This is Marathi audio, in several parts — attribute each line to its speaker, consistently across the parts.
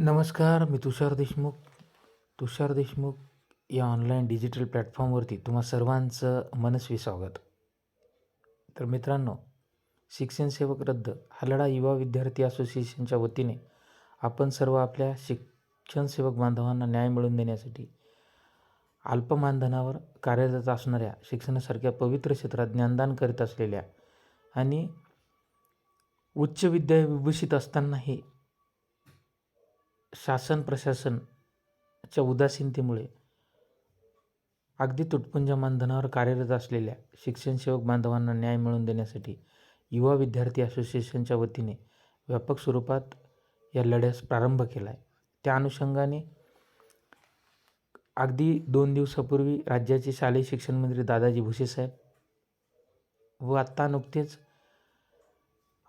Speaker 1: नमस्कार मी तुषार देशमुख. तुषार देशमुख या ऑनलाईन डिजिटल प्लॅटफॉर्मवरती तुम्हा सर्वांचं मनस्वी स्वागत. तर मित्रांनो शिक्षण सेवक रद्द हा लढा युवा विद्यार्थी असोसिएशनच्या वतीने आपण सर्व आपल्या शिक्षण सेवक बांधवांना न्याय मिळवून देण्यासाठी अल्प मानधनावर कार्यरत असणाऱ्या शिक्षणासारख्या पवित्र क्षेत्रात ज्ञानदान करीत असलेल्या आणि उच्च विद्या विभूषित असतानाही शासन प्रशासनच्या उदासीनतेमुळे अगदी तुटपुंज मानधनावर कार्यरत असलेल्या शिक्षणसेवक बांधवांना न्याय मिळवून देण्यासाठी युवा विद्यार्थी असोसिएशनच्या वतीने व्यापक स्वरूपात या लढ्यास प्रारंभ केला आहे त्या अनुषंगाने अगदी दोन दिवसापूर्वी राज्याचे शालेय शिक्षण मंत्री दादाजी भुसेसाहेब व आत्ता नुकतेच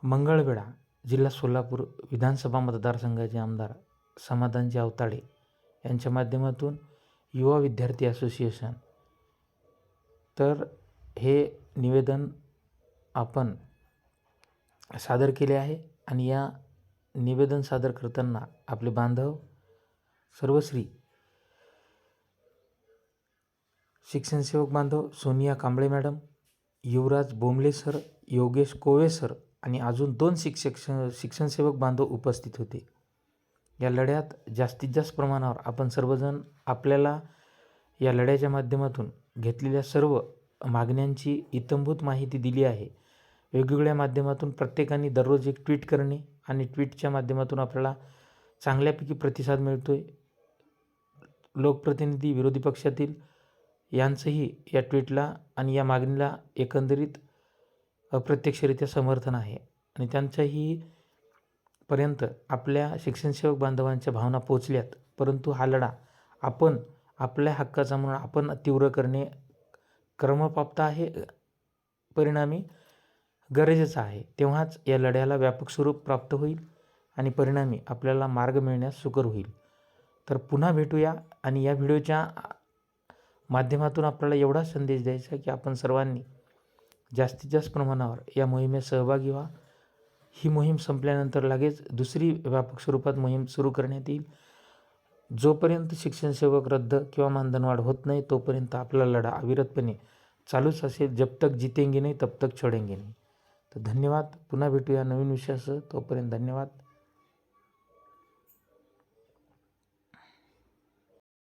Speaker 1: मंगळवेढा जिल्हा सोलापूर विधानसभा मतदारसंघाचे आमदार समाधानजी अवताडे यांच्या माध्यमातून युवा विद्यार्थी असोसिएशन. तर हे निवेदन आपण सादर केले आहे आणि या निवेदन सादर करताना आपले बांधव सर्वश्री शिक्षणसेवक बांधव Sonia Kamble madam Yuvraj Bomle sir Yogesh Kove sir आणि अजून दोन शिक्षक शिक्षणसेवक बांधव उपस्थित होते. या लढ्यात जास्तीत जास्त प्रमाणावर आपण सर्वजण आपल्याला या लढ्याच्या माध्यमातून घेतलेल्या सर्व मागण्यांची इतंभूत माहिती दिली आहे. वेगवेगळ्या माध्यमातून प्रत्येकाने दररोज एक ट्विट करणे आणि ट्विटच्या माध्यमातून आपल्याला चांगल्यापैकी प्रतिसाद मिळतो आहे लोकप्रतिनिधी विरोधी पक्षातील यांचंही या ट्विटला आणि या मागणीला एकंदरीत अप्रत्यक्षरित्या समर्थन आहे. आणि त्यांच्याही पर्यंत आपल्या शिक्षणसेवक बांधवांच्या भावना पोचल्यात. परंतु हा लढा आपण आपल्या हक्काचा म्हणून आपण तीव्र करणे क्रमप्राप्त आहे परिणामी गरजेचं आहे. तेव्हाच या लढ्याला व्यापक स्वरूप प्राप्त होईल आणि परिणामी आपल्याला मार्ग मिळण्यास सुकर होईल. तर पुन्हा भेटूया आणि या व्हिडिओच्या माध्यमातून आपल्याला एवढा संदेश द्यायचा की आपण सर्वांनी जास्तीत जास्त प्रमाणावर या मोहिमेत सहभागी व्हा. ही मोहीम संपल्यानंतर लगेच दुसरी व्यापक स्वरूपात मोहीम सुरू करण्यात येईल. जोपर्यंत शिक्षण सेवक रद्द किंवा मानधनवाढ होत नाही तोपर्यंत आपला लढा अविरतपणे चालूच असेल. जब तक जितेंगे नाही तब तक छोडेंगे नाही. तर धन्यवाद. पुन्हा भेटूया नवीन विषयासह. तोपर्यंत धन्यवाद.